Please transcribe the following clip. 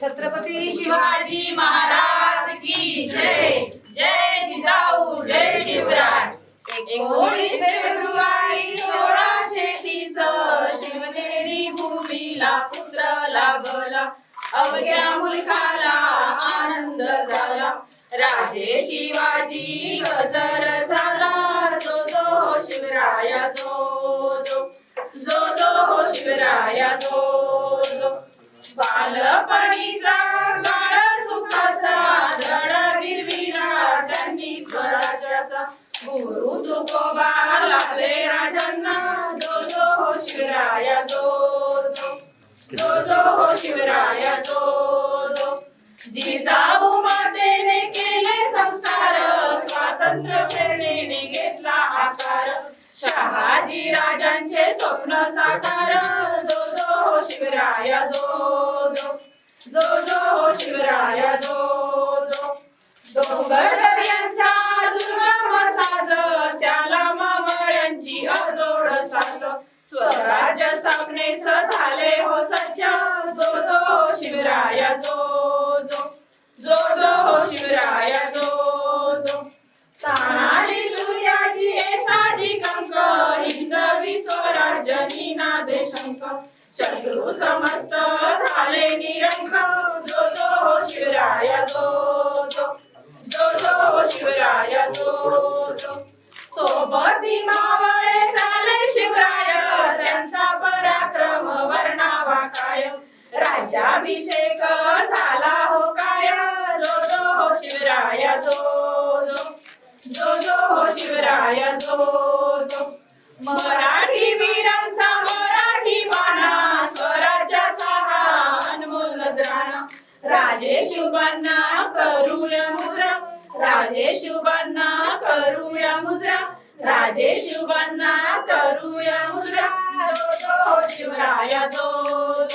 छत्रपती शिवाजी महाराज की जय. जय जिजाऊ जय शिवराय. एकोणीस फेब्रुवारी सोळाशे तीस शिवनेरी भूमीला पुत्र लाभला. अवघ्या मुलखाला आनंद झाला. राजे शिवाजी गजर झाला. जो जो शिवराया जो जो. जो जो शिवराया जो जो. बालपणीचा काळ सुखाचा. धडा गिरविला त्यांनी स्वराज्याचा. गुरु तुकोबा लागले राजांना. जो जो हो शिवराया जो जो. जो जो हो शिवराया जो जो. जिजाऊ मातेने केले संस्कार. स्वातंत्र्य प्रेरणेने घेतला आकार. शहाजी राजांचे स्वप्न साकार. जो जो हो शिवराया जो जो जो जो शिवराया जो जो डोंगर यांचा दुर्गम साज त्याला मावळ्यांची अजोड साज. स्वराज्य स्थापनेस झाले हो सच्च जो जो हो शिवराया जो जो जो जो हो शिवराया जो. जो तानाजी सूर्याची एसाजी कंक हिंदवी स्वराज्य निनादे शंक शत्रू समस्त झाले निरंक. जो जो मराठी वीरांचा मराठी माना स्वराज्याचा हा अनमोल नजराणा राजे शिवबांना करूया मुजरा राजे शिवबांना करूया मुजरा राजे शिवबांना करूया मुजरा. शिवराया जो जो